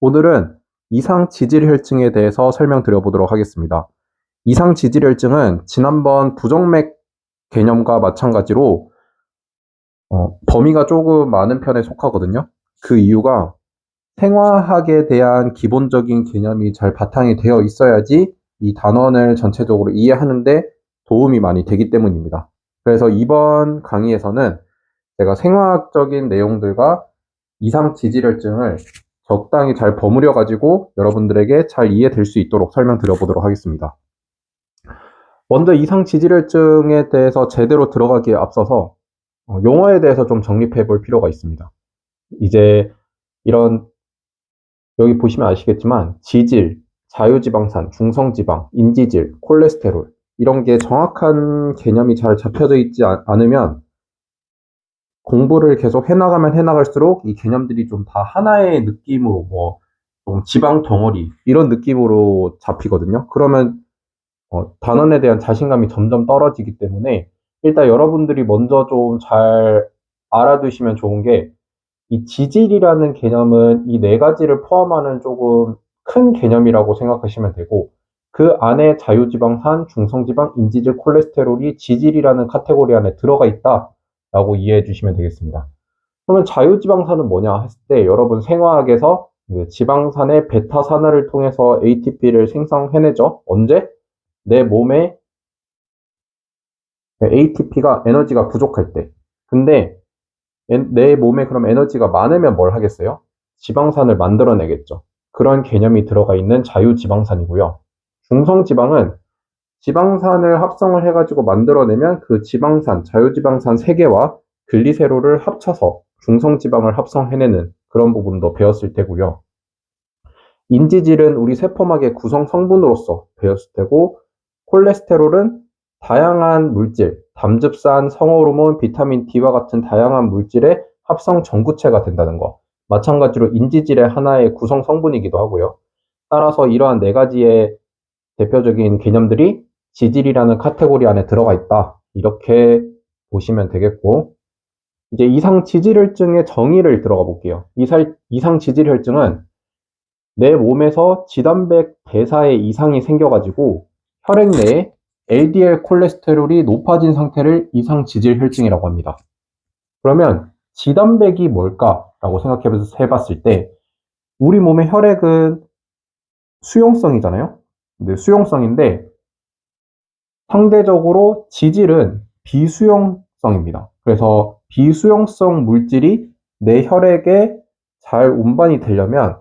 오늘은 이상 지질혈증에 대해서 설명드려 보도록 하겠습니다. 이상 지질혈증은 지난번 부정맥 개념과 마찬가지로 어, 범위가 조금 많은 편에 속하거든요. 그 이유가 생화학에 대한 기본적인 개념이 잘 바탕이 되어 있어야지 이 단원을 전체적으로 이해하는데 도움이 많이 되기 때문입니다. 그래서 이번 강의에서는 제가 생화학적인 내용들과 이상 지질혈증을 적당히 잘 버무려 가지고 여러분들에게 잘 이해될 수 있도록 설명드려 보도록 하겠습니다. 먼저 이상 지질혈증에 대해서 제대로 들어가기에 앞서서 어, 용어에 대해서 좀 정립해 볼 필요가 있습니다. 이제 이런 여기 보시면 아시겠지만 지질, 자유지방산, 중성지방, 인지질, 콜레스테롤 이런 게 정확한 개념이 잘 잡혀져 있지 않으면 공부를 계속 해나가면 해나갈수록 이 개념들이 좀 다 하나의 느낌으로 뭐좀 지방 덩어리 이런 느낌으로 잡히거든요. 그러면 어, 단원에 대한 자신감이 점점 떨어지기 때문에 일단 여러분들이 먼저 좀 잘 알아두시면 좋은 게 이 지질이라는 개념은 이 네 가지를 포함하는 조금 큰 개념이라고 생각하시면 되고 그 안에 자유지방산, 중성지방, 인지질, 콜레스테롤이 지질이라는 카테고리 안에 들어가 있다 라고 이해해 주시면 되겠습니다. 그러면 자유지방산은 뭐냐 했을 때 여러분 생화학에서 그 지방산의 베타산화를 통해서 ATP를 생성해내죠. 언제? 내 몸에 ATP가 에너지가 부족할 때. 근데 내 몸에 그럼 에너지가 많으면 뭘 하겠어요? 지방산을 만들어내겠죠. 그런 개념이 들어가 있는 자유지방산이고요. 중성지방은 지방산을 합성을 해가지고 만들어내면 그 지방산, 자유지방산 3개와 글리세롤을 합쳐서 중성지방을 합성해내는 그런 부분도 배웠을 테고요. 인지질은 우리 세포막의 구성 성분으로서 배웠을 테고 콜레스테롤은 다양한 물질, 담즙산, 성호르몬, 비타민 D와 같은 다양한 물질의 합성 전구체가 된다는 거. 마찬가지로 인지질의 하나의 구성 성분이기도 하고요. 따라서 이러한 네 가지의 대표적인 개념들이 지질이라는 카테고리 안에 들어가 있다. 이렇게 보시면 되겠고, 이제 이상 지질혈증의 정의를 들어가 볼게요. 이상 지질혈증은 내 몸에서 지단백 대사에 이상이 생겨가지고 혈액 내에 LDL 콜레스테롤이 높아진 상태를 이상 지질혈증이라고 합니다. 그러면 지단백이 뭘까라고 생각해 봤을 때 우리 몸의 혈액은 수용성이잖아요. 근데 수용성인데 상대적으로 지질은 비수용성입니다. 그래서 비수용성 물질이 내 혈액에 잘 운반이 되려면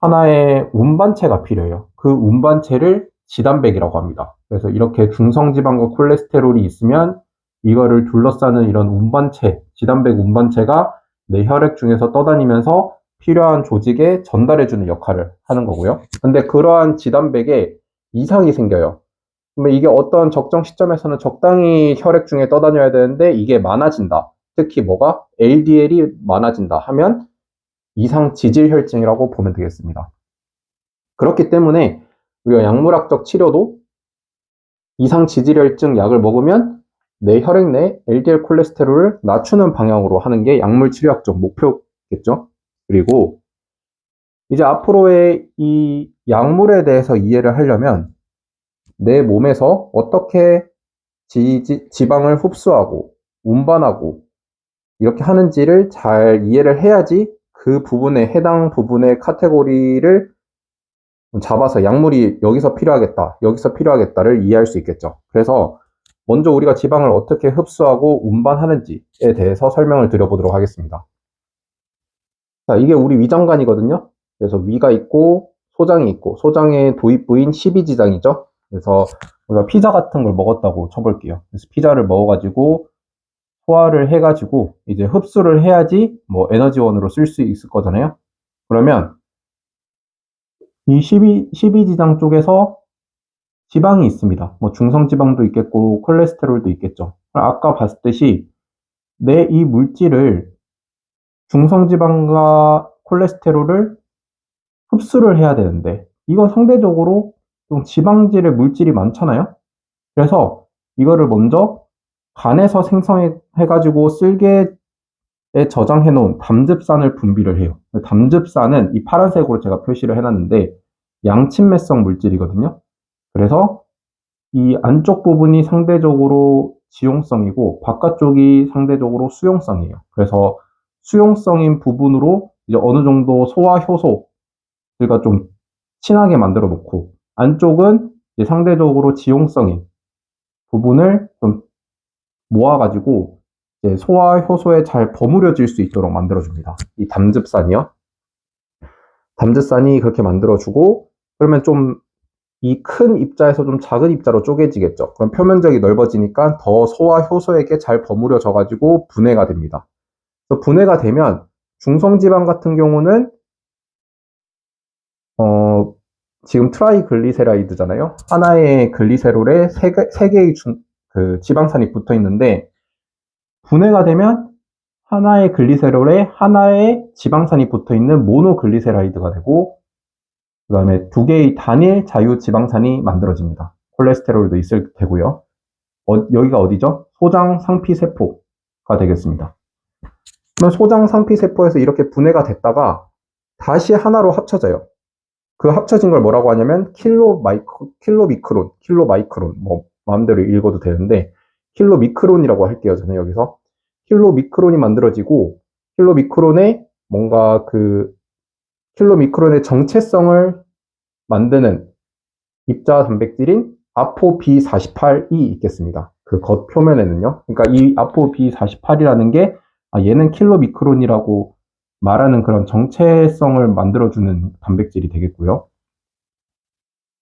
하나의 운반체가 필요해요. 그 운반체를 지단백이라고 합니다. 그래서 이렇게 중성지방과 콜레스테롤이 있으면 이거를 둘러싸는 이런 운반체, 지단백 운반체가 내 혈액 중에서 떠다니면서 필요한 조직에 전달해주는 역할을 하는 거고요. 근데 그러한 지단백에 이상이 생겨요. 그러면 이게 어떤 적정 시점에서는 적당히 혈액 중에 떠다녀야 되는데 이게 많아진다. 특히 뭐가 LDL이 많아진다 하면 이상 지질혈증이라고 보면 되겠습니다. 그렇기 때문에 우리가 약물학적 치료도 이상 지질혈증 약을 먹으면 내 혈액 내 LDL 콜레스테롤을 낮추는 방향으로 하는 게 약물 치료학적 목표겠죠. 그리고 이제 앞으로의 이 약물에 대해서 이해를 하려면 내 몸에서 어떻게 지, 지방을 흡수하고 운반하고 이렇게 하는지를 잘 이해를 해야지 그 부분에 해당 부분의 카테고리를 잡아서 약물이 여기서 필요하겠다, 여기서 필요하겠다를 이해할 수 있겠죠. 그래서 먼저 우리가 지방을 어떻게 흡수하고 운반하는지에 대해서 설명을 드려보도록 하겠습니다. 자, 이게 우리 위장관이거든요. 그래서 위가 있고 소장이 있고 소장의 도입부인 12지장이죠. 그래서 우리가 피자 같은 걸 먹었다고 쳐볼게요. 그래서 피자를 먹어가지고 소화를 해가지고 이제 흡수를 해야지 뭐 에너지원으로 쓸 수 있을 거잖아요. 그러면 이 12, 12지장 쪽에서 지방이 있습니다. 뭐 중성지방도 있겠고 콜레스테롤도 있겠죠. 아까 봤듯이 내 이 물질을 중성지방과 콜레스테롤을 흡수를 해야 되는데 이거 상대적으로 좀 지방질의 물질이 많잖아요. 그래서 이거를 먼저 간에서 생성해 가지고 쓸게 저장해 놓은 담즙산을 분비를 해요. 담즙산은 이 파란색으로 제가 표시를 해놨는데 양친매성 물질이거든요. 그래서 이 안쪽 부분이 상대적으로 지용성이고 바깥쪽이 상대적으로 수용성이에요. 그래서 수용성인 부분으로 이제 어느 정도 소화 효소들과 좀 친하게 만들어 놓고 안쪽은 상대적으로 지용성인 부분을 좀 모아가지고 소화 효소에 잘 버무려질 수 있도록 만들어줍니다. 이 담즙산이요. 담즙산이 그렇게 만들어주고 그러면 좀 이 큰 입자에서 좀 작은 입자로 쪼개지겠죠. 그럼 표면적이 넓어지니까 더 소화 효소에게 잘 버무려져 가지고 분해가 됩니다. 분해가 되면 중성지방 같은 경우는 어 지금 트라이글리세라이드잖아요. 하나의 글리세롤에 세, 개, 세 개의 중, 그 지방산이 붙어 있는데 분해가 되면 하나의 글리세롤에 하나의 지방산이 붙어 있는 모노글리세라이드가 되고 그 다음에 두 개의 단일 자유 지방산이 만들어집니다. 콜레스테롤도 있을 테고요. 어, 여기가 어디죠? 소장 상피 세포가 되겠습니다. 그러면 소장 상피 세포에서 이렇게 분해가 됐다가 다시 하나로 합쳐져요. 그 합쳐진 걸 뭐라고 하냐면 킬로 마이크 킬로 미크론, 킬로 마이크론 뭐 마음대로 읽어도 되는데 킬로 미크론이라고 할게요. 저는 여기서 킬로 미크론이 만들어지고 킬로 미크론에 뭔가 그 킬로 미크론의 정체성을 만드는 입자 단백질인 아포 B48이 있겠습니다. 그 겉 표면에는요. 그러니까 이 아포 B48이라는 게 아, 얘는 킬로 미크론이라고 말하는 그런 정체성을 만들어주는 단백질이 되겠고요.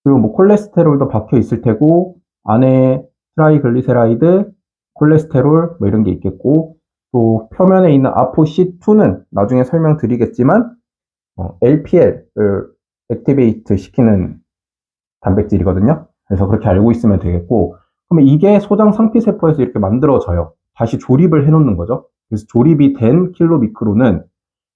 그리고 뭐 콜레스테롤도 박혀 있을 테고 안에 트라이글리세라이드, 콜레스테롤 뭐 이런 게 있겠고 또 표면에 있는 아포C2는 나중에 설명드리겠지만 어, LPL을 액티베이트 시키는 단백질이거든요. 그래서 그렇게 알고 있으면 되겠고, 그러면 이게 소장 상피세포에서 이렇게 만들어져요. 다시 조립을 해놓는 거죠. 그래서 조립이 된 킬로미크로는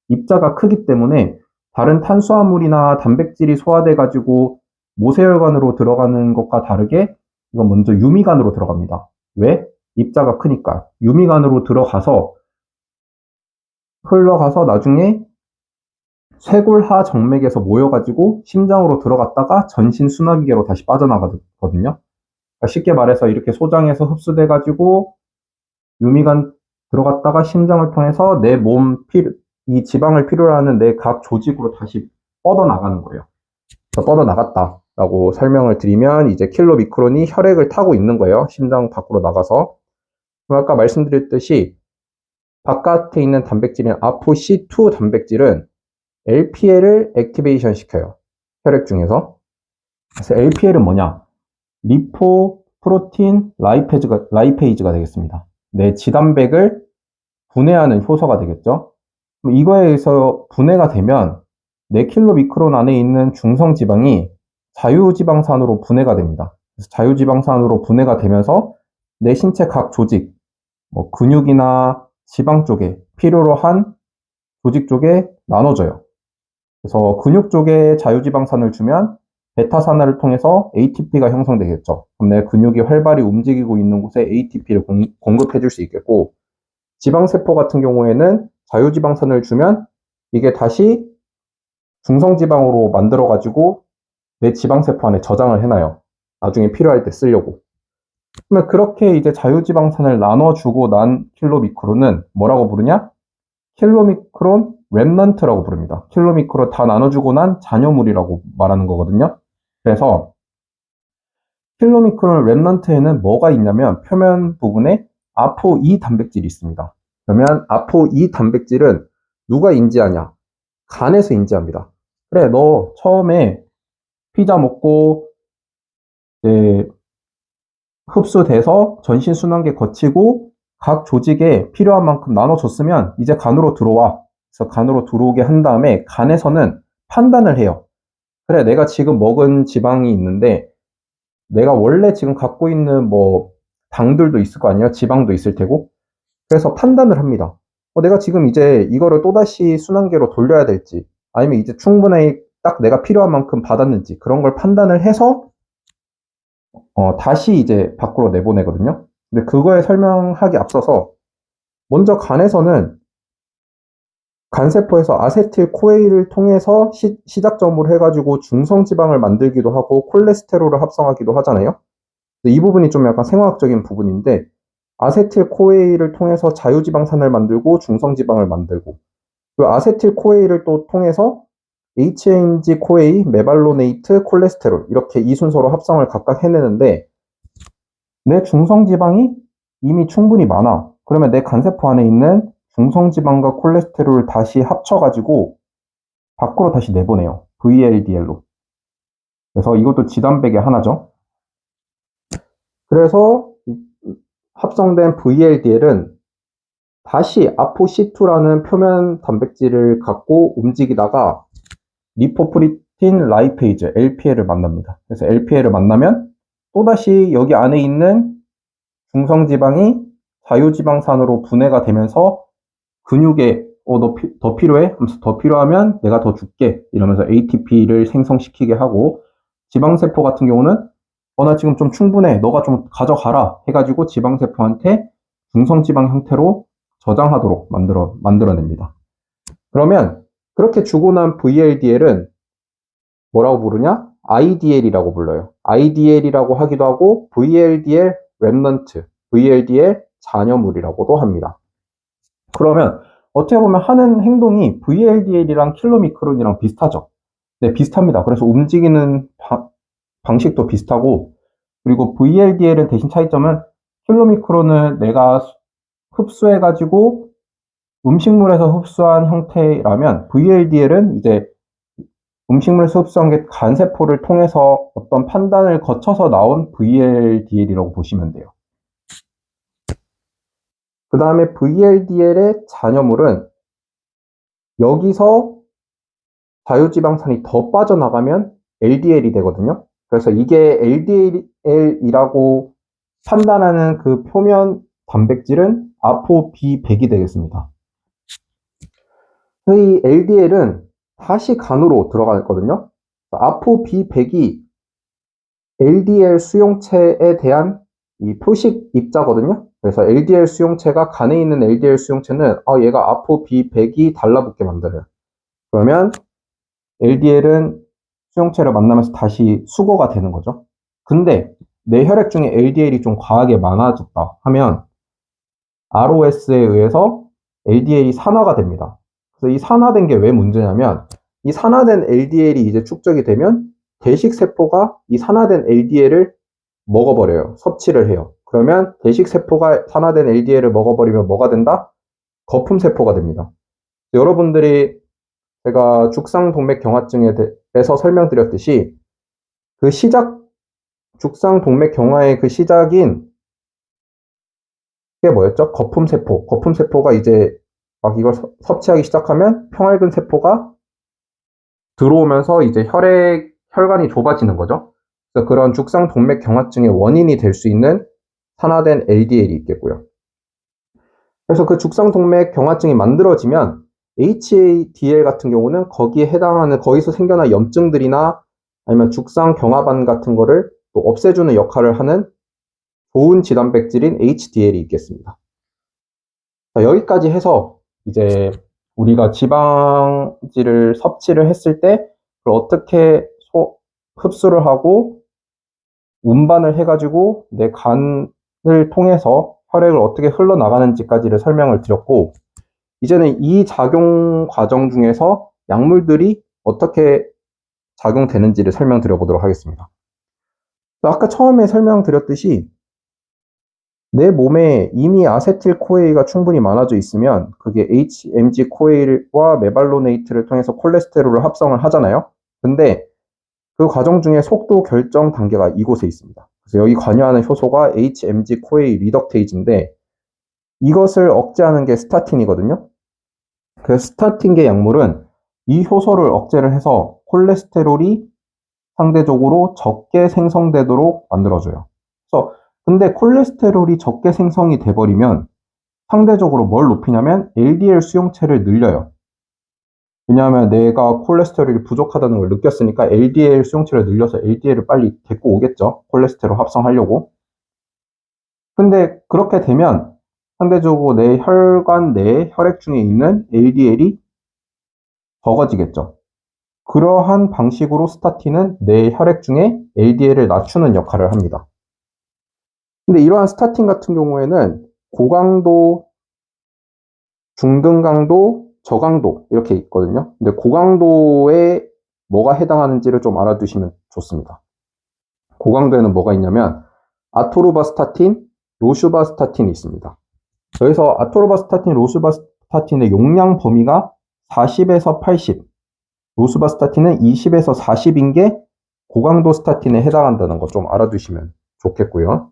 입자가 크기 때문에 다른 탄수화물이나 단백질이 소화돼 가지고 모세혈관으로 들어가는 것과 다르게 이건 먼저 유미관으로 들어갑니다. 왜? 입자가 크니까. 유미관으로 들어가서 흘러가서 나중에 쇄골하 정맥에서 모여가지고 심장으로 들어갔다가 전신 순화기계로 다시 빠져나가거든요. 그러니까 쉽게 말해서 이렇게 소장에서 흡수돼가지고 유미관 들어갔다가 심장을 통해서 내몸 필, 이 지방을 필요로 하는 내 각 조직으로 다시 뻗어나가는 거예요. 그래서 뻗어나갔다 라고 설명을 드리면 이제 킬로 미크론이 혈액을 타고 있는 거예요. 심장 밖으로 나가서. 아까 말씀드렸듯이 바깥에 있는 단백질인 아포C2 단백질은 LPL을 액티베이션 시켜요. 혈액 중에서. 그래서 LPL은 뭐냐? 리포 프로틴 라이페이즈가, 라이페이즈가 되겠습니다. 내 지단백을 분해하는 효소가 되겠죠. 이거에 의해서 분해가 되면 4킬로 미크론 안에 있는 중성 지방이 자유지방산으로 분해가 됩니다. 그래서 자유지방산으로 분해가 되면서 내 신체 각 조직, 뭐 근육이나 지방 쪽에 필요로 한 조직 쪽에 나눠져요. 그래서 근육 쪽에 자유지방산을 주면 베타산화를 통해서 ATP가 형성되겠죠. 그럼 내 근육이 활발히 움직이고 있는 곳에 ATP를 공 급해 줄 수 있겠고 지방세포 같은 경우에는 자유지방산을 주면 이게 다시 중성지방으로 만들어 가지고 내 지방세포 안에 저장을 해놔요. 나중에 필요할 때 쓰려고. 그러면 그렇게 이제 자유지방산을 나눠주고 난 킬로미크론은 뭐라고 부르냐? 킬로미크론 랩넌트라고 부릅니다. 킬로미크로 다 나눠주고 난 잔여물이라고 말하는 거거든요. 그래서 킬로미크론 랩넌트에는 뭐가 있냐면 표면 부분에 아포2 단백질이 있습니다. 그러면 아포2 단백질은 누가 인지하냐? 간에서 인지합니다. 그래, 너 처음에 피자 먹고 이제 흡수돼서 전신 순환계 거치고 각 조직에 필요한 만큼 나눠줬으면 이제 간으로 들어와. 그래서 간으로 들어오게 한 다음에 간에서는 판단을 해요. 그래, 내가 지금 먹은 지방이 있는데 내가 원래 지금 갖고 있는 뭐 당들도 있을 거 아니에요? 지방도 있을 테고. 그래서 판단을 합니다. 어, 내가 지금 이제 이거를 또다시 순환계로 돌려야 될지 아니면 이제 충분히 딱 내가 필요한 만큼 받았는지 그런 걸 판단을 해서 어, 다시 이제 밖으로 내보내거든요. 근데 그거에 설명하기 앞서서 먼저 간에서는 간세포에서 아세틸 코에일을 통해서 시, 시작점으로 해가지고 중성지방을 만들기도 하고 콜레스테롤을 합성하기도 하잖아요. 이 부분이 좀 약간 생화학적인 부분인데 아세틸 코에일을 통해서 자유지방산을 만들고 중성지방을 만들고 그 아세틸 코에일을 또 통해서 HMG 코에이, 메발로네이트, 콜레스테롤 이렇게 이 순서로 합성을 각각 해내는데 내 중성지방이 이미 충분히 많아. 그러면 내 간세포 안에 있는 중성지방과 콜레스테롤을 다시 합쳐가지고 밖으로 다시 내보내요. VLDL로. 그래서 이것도 지단백의 하나죠. 그래서 합성된 VLDL은 다시 아포C2라는 표면 단백질을 갖고 움직이다가 리포프리틴 라이페이즈 LPL을 만납니다. 그래서 LPL을 만나면 또다시 여기 안에 있는 중성지방이 자유지방산으로 분해가 되면서 근육에 어, 너 피, 더 필요해? 하면서 더 필요하면 내가 더 줄게. 이러면서 ATP를 생성시키게 하고 지방세포 같은 경우는 어, 나 지금 좀 충분해. 너가 좀 가져가라. 해가지고 지방세포한테 중성지방 형태로 저장하도록 만들어, 만들어냅니다. 그러면 그렇게 주고 난 VLDL은 뭐라고 부르냐? IDL이라고 불러요. IDL이라고 하기도 하고 VLDL 랩넌트, VLDL 잔여물이라고도 합니다. 그러면 어떻게 보면 하는 행동이 VLDL이랑 킬로미크론이랑 비슷하죠. 네, 비슷합니다. 그래서 움직이는 바, 방식도 비슷하고 그리고 VLDL은 대신 차이점은 킬로미크론은 내가 흡수해가지고 음식물에서 흡수한 형태라면 VLDL은 이제 음식물에서 흡수한 게 간세포를 통해서 어떤 판단을 거쳐서 나온 VLDL이라고 보시면 돼요. 그 다음에 VLDL의 잔여물은 여기서 자유지방산이 더 빠져나가면 LDL이 되거든요. 그래서 이게 LDL이라고 판단하는 그 표면 단백질은 아포B100이 되겠습니다. 이 LDL은 다시 간으로 들어가거든요. 아포B100이 LDL 수용체에 대한 이 표식 입자거든요. 그래서 LDL 수용체가 간에 있는 LDL 수용체는 어, 얘가 아포B100이 달라붙게 만들어요. 그러면 LDL은 수용체를 만나면서 다시 수거가 되는 거죠. 근데 내 혈액 중에 LDL이 좀 과하게 많아졌다 하면 ROS에 의해서 LDL이 산화가 됩니다. 그래서 이 산화된 게 왜 문제냐면 이 산화된 LDL이 이제 축적이 되면 대식 세포가 이 산화된 LDL을 먹어버려요. 섭취를 해요. 그러면 대식 세포가 산화된 LDL을 먹어버리면 뭐가 된다? 거품 세포가 됩니다. 여러분들이 제가 죽상동맥경화증에 대 해서 설명드렸듯이 그 시작, 죽상 동맥 경화의 그 시작인 그게 뭐였죠? 거품 세포. 거품 세포가 이제 막 이걸 섭취하기 시작하면 평활근 세포가 들어오면서 이제 혈액, 혈관이 좁아지는 거죠. 그래서 그런 죽상 동맥 경화증의 원인이 될 수 있는 산화된 LDL이 있겠고요. 그래서 그 죽상 동맥 경화증이 만들어지면 HADL 같은 경우는 거기에 해당하는 거기서 생겨난 염증들이나 아니면 죽상 경화반 같은 거를 또 없애주는 역할을 하는 좋은 지단백질인 HDL이 있겠습니다. 자, 여기까지 해서 이제 우리가 지방질을 섭취를 했을 때 그걸 어떻게 소, 흡수를 하고 운반을 해가지고 내 간을 통해서 혈액을 어떻게 흘러나가는지까지를 설명을 드렸고 이제는 이 작용 과정 중에서 약물들이 어떻게 작용되는지를 설명드려 보도록 하겠습니다. 아까 처음에 설명드렸듯이 내 몸에 이미 아세틸 코에이가 충분히 많아져 있으면 그게 HMG 코에일과 메발로네이트를 통해서 콜레스테롤을 합성을 하잖아요. 근데 그 과정 중에 속도 결정 단계가 이곳에 있습니다. 그래서 여기 관여하는 효소가 HMG 코에이 리덕테이즈인데 이것을 억제하는 게 스타틴이거든요. 그 스타틴계 약물은 이 효소를 억제를 해서 콜레스테롤이 상대적으로 적게 생성되도록 만들어줘요. 그래서 근데 콜레스테롤이 적게 생성이 돼버리면 상대적으로 뭘 높이냐면 LDL 수용체를 늘려요. 왜냐하면 내가 콜레스테롤이 부족하다는 걸 느꼈으니까 LDL 수용체를 늘려서 LDL을 빨리 데리고 오겠죠. 콜레스테롤 합성하려고. 근데 그렇게 되면 상대적으로 내 혈관 내에 혈액 중에 있는 LDL이 적어지겠죠. 그러한 방식으로 스타틴은 내 혈액 중에 LDL을 낮추는 역할을 합니다. 근데 이러한 스타틴 같은 경우에는 고강도, 중등강도, 저강도 이렇게 있거든요. 근데 고강도에 뭐가 해당하는지를 좀 알아두시면 좋습니다. 고강도에는 뭐가 있냐면 아토르바스타틴, 로슈바스타틴이 있습니다. 여기서 아토르바스타틴, 로슈바스타틴의 용량 범위가 40에서 80, 로스바스타틴은 20에서 40인 게 고강도 스타틴에 해당한다는 거 좀 알아두시면 좋겠고요.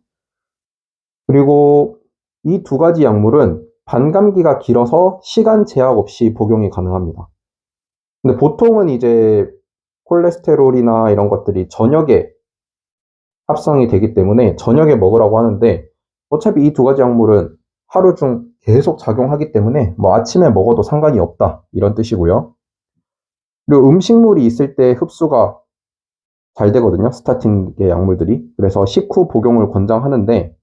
그리고 이 두 가지 약물은 반감기가 길어서 시간 제약 없이 복용이 가능합니다. 근데 보통은 이제 콜레스테롤이나 이런 것들이 저녁에 합성이 되기 때문에 저녁에 먹으라고 하는데 어차피 이 두 가지 약물은 하루 중 계속 작용하기 때문에 뭐 아침에 먹어도 상관이 없다 이런 뜻이고요. 그리고 음식물이 있을 때 흡수가 잘 되거든요. 스타틴의 약물들이. 그래서 식후 복용을 권장하는데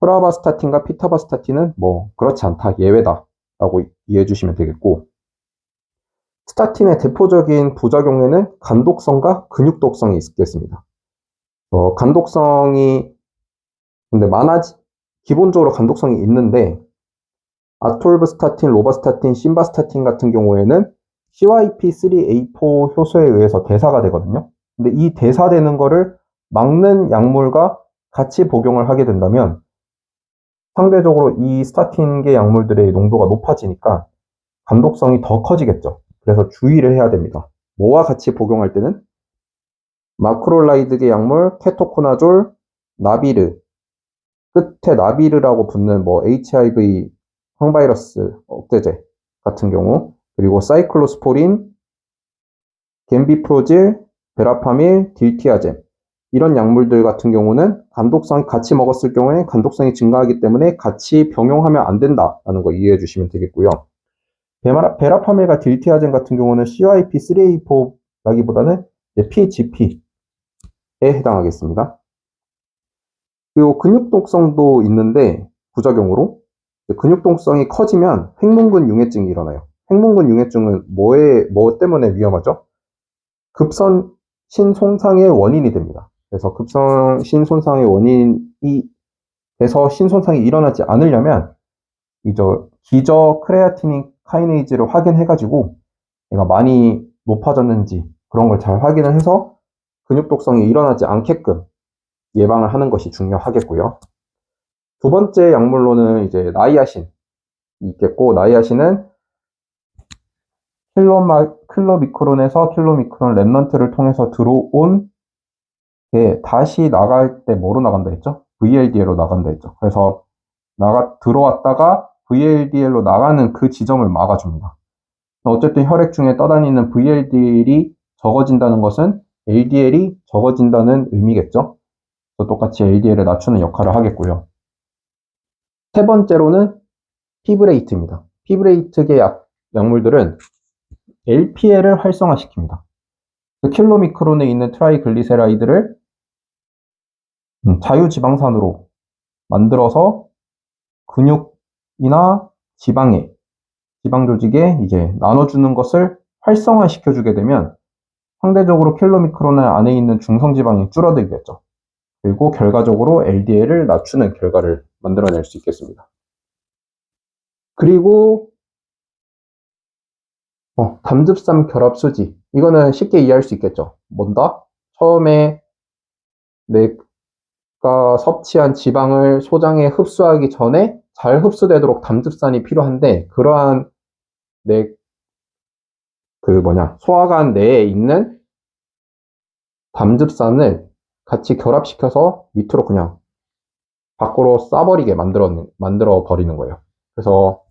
프라바스타틴과 피타바스타틴은 뭐 그렇지 않다. 예외다. 라고 이해해 주시면 되겠고 스타틴의 대표적인 부작용에는 간독성과 근육 독성이 있겠습니다. 어, 간독성이 근데 많아지 기본적으로 간독성이 있는데 아톨브스타틴, 로바스타틴, 심바스타틴 같은 경우에는 CYP3A4 효소에 의해서 대사가 되거든요. 근데 이 대사되는 거를 막는 약물과 같이 복용을 하게 된다면 상대적으로 이 스타틴계 약물들의 농도가 높아지니까 감독성이 더 커지겠죠. 그래서 주의를 해야 됩니다. 뭐와 같이 복용할 때는 마크롤라이드계 약물, 케토코나졸, 나비르, 끝에 나비르라고 붙는 뭐 HIV 항바이러스 억제제 같은 경우 그리고 사이클로스포린, 겐비프로질, 베라파밀, 딜티아젠 이런 약물들 같은 경우는 간독성이 같이 먹었을 경우에 간독성이 증가하기 때문에 같이 병용하면 안 된다라는 거 이해해 주시면 되겠고요. 베라파밀과 딜티아젠 같은 경우는 CYP3A4라기보다는 PGP에 해당하겠습니다. 그리고 근육독성도 있는데 부작용으로 근육독성이 커지면 횡문근 융해증이 일어나요. 핵문근 융해증은 뭐에, 뭐 때문에 위험하죠? 급선 신손상의 원인이 됩니다. 그래서 급성 신손상의 원인이 돼서 신손상이 일어나지 않으려면 이제 기저 크레아티닌 카이네이즈를 확인해가지고 얘가 많이 높아졌는지 그런 걸 잘 확인을 해서 근육 독성이 일어나지 않게끔 예방을 하는 것이 중요하겠고요. 두 번째 약물로는 이제 나이아신 있겠고 나이아신은 킬로마, 킬로미크론에서 킬로미크론 랩넌트를 통해서 들어온 게 다시 나갈 때 뭐로 나간다 했죠? VLDL로 나간다 했죠. 그래서 나가 들어왔다가 VLDL로 나가는 그 지점을 막아줍니다. 어쨌든 혈액 중에 떠다니는 VLDL이 적어진다는 것은 LDL이 적어진다는 의미겠죠. 똑같이 LDL을 낮추는 역할을 하겠고요. 세 번째로는 피브레이트입니다. 피브레이트계 약, 약물들은 LPL을 활성화시킵니다. 그 킬로미크론에 있는 트라이글리세라이드를 음, 자유지방산으로 만들어서 근육이나 지방에 지방 조직에 이제 나눠주는 것을 활성화시켜주게 되면 상대적으로 킬로미크론 안에 있는 중성지방이 줄어들겠죠. 그리고 결과적으로 LDL을 낮추는 결과를 만들어낼 수 있겠습니다. 그리고 어, 담즙산 결합 수지. 이거는 쉽게 이해할 수 있겠죠. 뭔다? 처음에 내가 섭취한 지방을 소장에 흡수하기 전에 잘 흡수되도록 담즙산이 필요한데 그러한 내 그 뭐냐 소화관 내에 있는 담즙산을 같이 결합시켜서 밑으로 그냥 밖으로 싸버리게 만들어 만들어 버리는 거예요. 그래서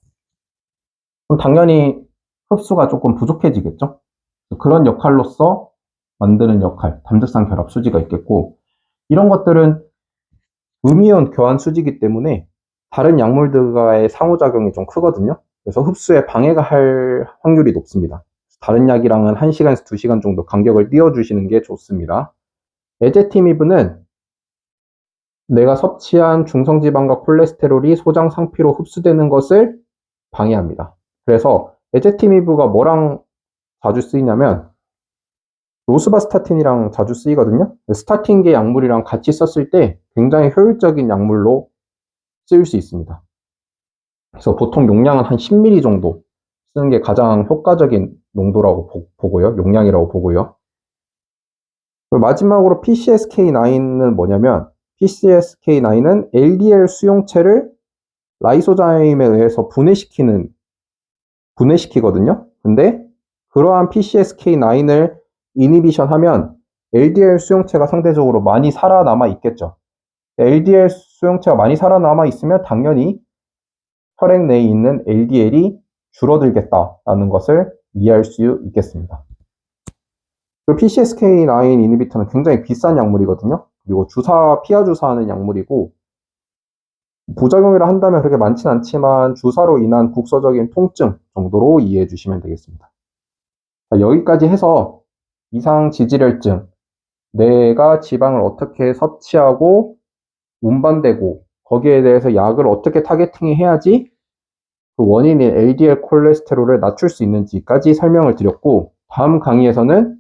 당연히 흡수가 조금 부족해지겠죠? 그런 역할로서 만드는 역할, 담즙산 결합 수지가 있겠고, 이런 것들은 음이온 교환 수지이기 때문에 다른 약물들과의 상호작용이 좀 크거든요. 그래서 흡수에 방해가 할 확률이 높습니다. 다른 약이랑은 1시간에서 2시간 정도 간격을 띄워주시는 게 좋습니다. 에제티미브는 내가 섭취한 중성지방과 콜레스테롤이 소장 상피로 흡수되는 것을 방해합니다. 그래서 에제티미브가 뭐랑 자주 쓰이냐면 로스바스타틴이랑 자주 쓰이거든요. 스타틴계 약물이랑 같이 썼을 때 굉장히 효율적인 약물로 쓰일 수 있습니다. 그래서 보통 용량은 한 10ml 정도 쓰는 게 가장 효과적인 농도라고 보, 고요 용량이라고 보고요. 마지막으로 PCSK9은 뭐냐면 PCSK9은 LDL 수용체를 라이소자임에 의해서 분해시키는 분해시키거든요. 근데 그러한 PCSK9을 이니비션 하면 LDL 수용체가 상대적으로 많이 살아남아 있겠죠. LDL 수용체가 많이 살아남아 있으면 당연히 혈액 내에 있는 LDL이 줄어들겠다라는 것을 이해할 수 있겠습니다. 그 PCSK9 이니비터는 굉장히 비싼 약물이거든요. 그리고 주사, 피하 주사하는 약물이고, 부작용이라 한다면 그렇게 많진 않지만 주사로 인한 국소적인 통증 정도로 이해해 주시면 되겠습니다. 자, 여기까지 해서 이상 지질혈증, 내가 지방을 어떻게 섭취하고 운반되고 거기에 대해서 약을 어떻게 타겟팅 해야지 그 원인인 LDL 콜레스테롤을 낮출 수 있는지까지 설명을 드렸고 다음 강의에서는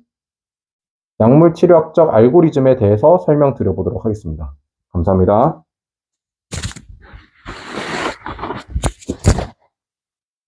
약물 치료학적 알고리즘에 대해서 설명드려 보도록 하겠습니다. 감사합니다.